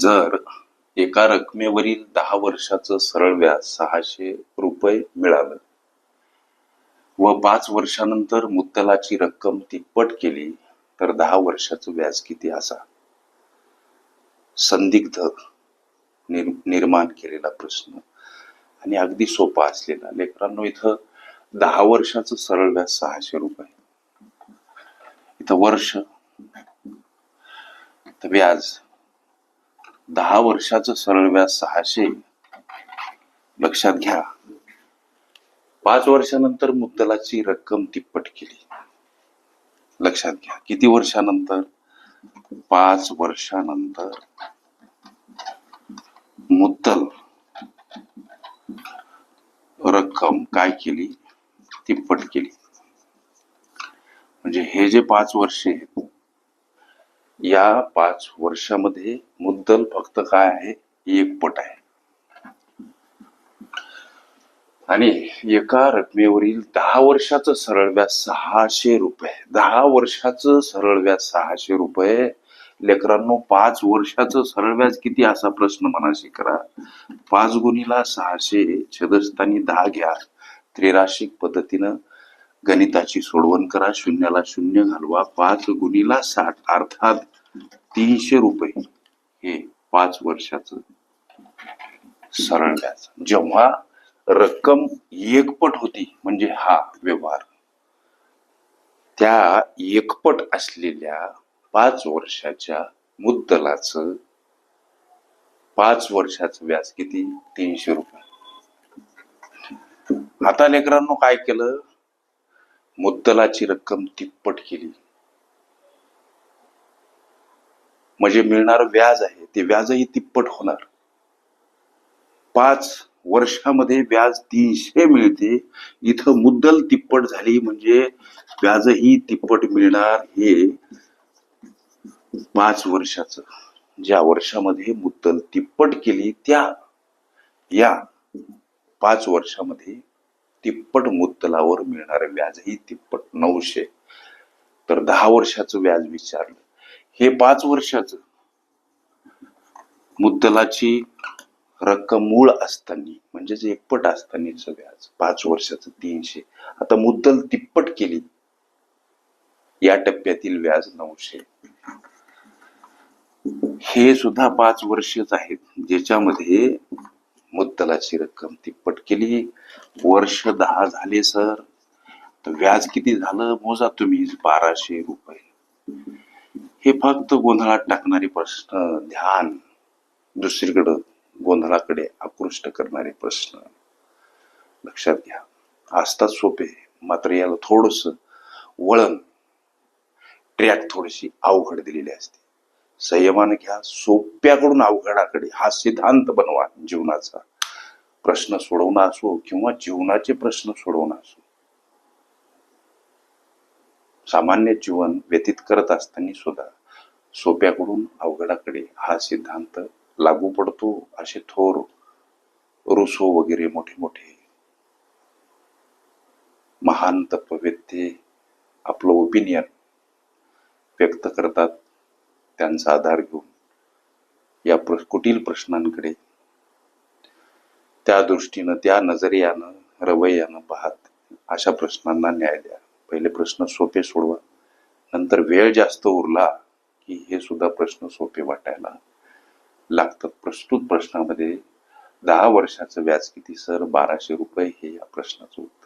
जर एका रकमेवरील दहा वर्षाचं सरळ व्याज सहाशे रुपये मिळालं व पाच वर्षानंतर मुद्दलाची रक्कम तिप्पट केली तर दहा वर्षाचं व्याज किती असा? संदिग्ध निर निर्माण केलेला प्रश्न. आणि अगदी सोपा असलेला. लेकरांनो इथं दहा वर्षाचं सरळ व्याज सहाशे रुपये. इथं वर्ष. व्याज दहा वर्षाचं सरळ व्याज सहाशे. लक्षात घ्या. पाच वर्षानंतर मुद्दलाची रक्कम तिप्पट केली. लक्षात घ्या. किती वर्षानंतर? पाच वर्षानंतर. मुद्दल. रक्कम काय केली? तिप्पट केली. म्हणजे हे जे पाच वर्षे आहेत या पाच वर्षामध्ये मुद्दल फक्त काय आहे? एक पट आहे. आणि एका रकमेवरील दहा वर्षाचं सरळ व्याज सहाशे रुपये. दहा वर्षाचं सरळ व्याज सहाशे रुपये. लेकरांनो पाच वर्षाचं सरळ व्याज किती? असा प्रश्न मनाशी करा. पाच गुणीला सहाशे छेदस्थानी दहा घ्या. त्रिराशिक पद्धतीनं गणिताची सोडवण करा शून्याला शून्य घालवा पाच गुणीला साठ अर्थात तीनशे रुपये. हे पाच वर्षाच सरळ व्याज. जेव्हा रक्कम एकपट होती म्हणजे हा व्यवहार त्या एकपट असलेल्या पाच वर्षाच्या मुद्दलाचं पाच वर्षाचं व्याज किती? तीनशे रुपये. आता लेकरांनो काय केलं? मुद्दलाची रक्कम तिप्पट केली. म्हणजे मिळणार व्याज आहे ते व्याजही तिप्पट होणार. पाच वर्षामध्ये व्याज तीनशे मिळते इथं मुद्दल तिप्पट झाली म्हणजे व्याजही तिप्पट मिळणार हे पाच वर्षाचं. ज्या वर्षामध्ये मुद्दल तिप्पट केली त्या या पाच वर्षामध्ये तिप्पट मुद्दलावर मिळणारं व्याजही तिप्पट नऊशे. तर दहा वर्षाचं व्याज विचारलं. हे पाच वर्षाच मुद्दलाची रक्कम मूळ असताना म्हणजेच एकपट असतानाच व्याज पाच वर्षाचं तीनशे. आता मुद्दल तिप्पट केली. या टप्प्यातील व्याज नऊशे. हे सुद्धा पाच वर्षच आहेत ज्याच्यामध्ये मुद्दलाची रक्कम तिप्पट केली. वर्ष दहा झाले सर. तर व्याज किती झालं? मोजा तुम्ही बाराशे रुपये. हे फक्त गोंधळात टाकणारे प्रश्न ध्यान. दुसरीकडं गोंधळाकडे आकृष्ट करणारे प्रश्न. लक्षात घ्या. असतात सोपे. मात्र याला थोडस वळण. ट्रॅक थोडीशी अवघड दिलेली असते. संयमाने घ्या सोप्याकडून अवघडाकडे हा सिद्धांत बनवा जीवनाचा. प्रश्न सोडवणं असो किंवा जीवनाचे प्रश्न सोडवणं असो. सामान्य जीवन व्यतीत करत असताना सुद्धा सोप्याकडून अवघडाकडे हा सिद्धांत लागू पडतो असे थोर रुसो वगैरे मोठे मोठे महान तत्ववेत्ते आपलं ओपिनियन व्यक्त करतात. त्यांचा आधार घेऊन या प्र कुटील प्रश्नांकडे त्या दृष्टीनं त्या नजरियानं रवैयानं पाहत अशा प्रश्नांना न्याय द्या. पहिले प्रश्न सोपे सोडवा. नंतर वेळ जास्त उरला की हे सुद्धा प्रश्न सोपे वाटायला लागतात. प्रस्तुत प्रश्नामध्ये दहा वर्षाचं व्याज किती सर? बाराशे रुपये हे या प्रश्नाचं उत्तर.